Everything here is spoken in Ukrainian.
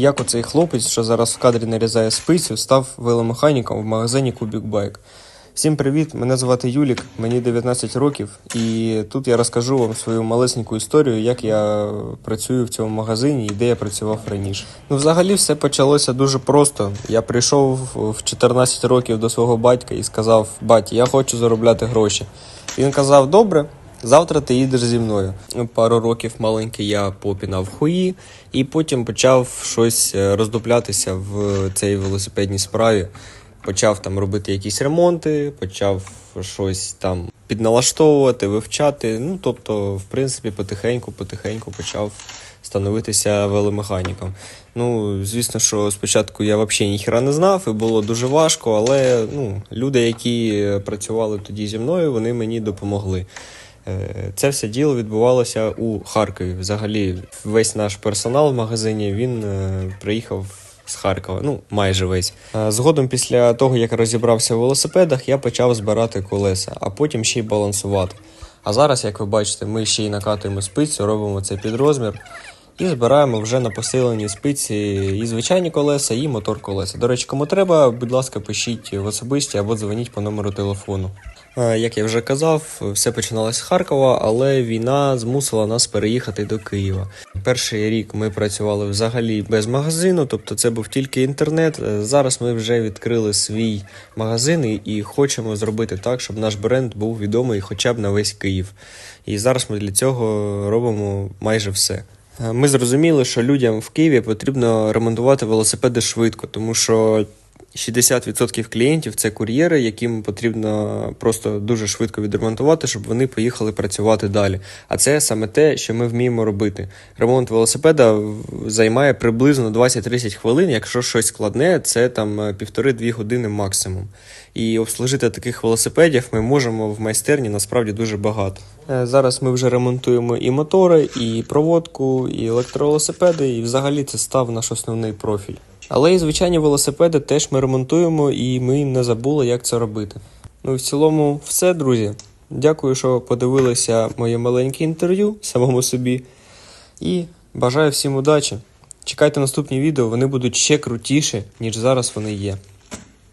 Як оцей хлопець, що зараз в кадрі нарізає спицю, став веломеханіком в магазині Кубік Байк. Всім привіт! Мене звати Юлік, мені 19 років, і тут я розкажу вам свою малесеньку історію, як я працюю в цьому магазині і де я працював раніше. Ну, взагалі, все почалося дуже просто. Я прийшов в 14 років до свого батька і сказав: Бать, я хочу заробляти гроші. Він казав: Добре. Завтра ти їдеш зі мною. Пару років маленький я попінав хуї, і потім почав щось е, роздуплятися в цій велосипедній справі. Почав там робити якісь ремонти, почав щось там підналаштовувати, вивчати. Ну, тобто, в принципі, потихеньку, потихеньку почав становитися веломеханіком. Ну, звісно, що спочатку я взагалі ніхіра не знав, і було дуже важко, але ну, люди, які працювали тоді зі мною, вони мені допомогли. Е, Це все діло відбувалося у Харкові. Взагалі, весь наш персонал в магазині він е, приїхав з Харкова, ну майже весь. Е, Згодом, після того як розібрався в велосипедах, я почав збирати колеса, а потім ще й балансувати. А зараз, як ви бачите, ми ще й накатуємо спицю, робимо це під розмір. І збираємо вже на посиленій спиці і звичайні колеса, і мотор колеса. До речі, кому треба, будь ласка, пишіть в особисті або дзвоніть по номеру телефону. Е, Як я вже казав, все починалося з Харкова, але війна змусила нас переїхати до Києва. Перший рік ми працювали взагалі без магазину, тобто це був тільки інтернет. Е, Зараз ми вже відкрили свій магазин і- і хочемо зробити так, щоб наш бренд був відомий хоча б на весь Київ. І зараз ми для цього робимо майже все. Е, Ми зрозуміли, що людям в Києві потрібно ремонтувати велосипеди швидко, тому що 60% клієнтів це кур'єри, яким потрібно просто дуже швидко відремонтувати, щоб вони поїхали працювати далі. А це саме те, що ми вміємо робити. Ремонт велосипеда займає приблизно 20-30 хвилин. Якщо щось складне, це там е, півтори-дві години максимум. І обслужити таких велосипедів ми можемо в майстерні насправді дуже багато. Е, Зараз ми вже ремонтуємо і мотори, і проводку, і електровелосипеди, і взагалі це став наш основний профіль. Але і звичайні велосипеди теж ми ремонтуємо, і ми не забули, як це робити. Ну і в цілому, все, друзі. Дякую, що подивилися моє маленьке інтерв'ю самому собі. І бажаю всім удачі. Чекайте наступні відео, вони будуть ще крутіші, ніж зараз вони є.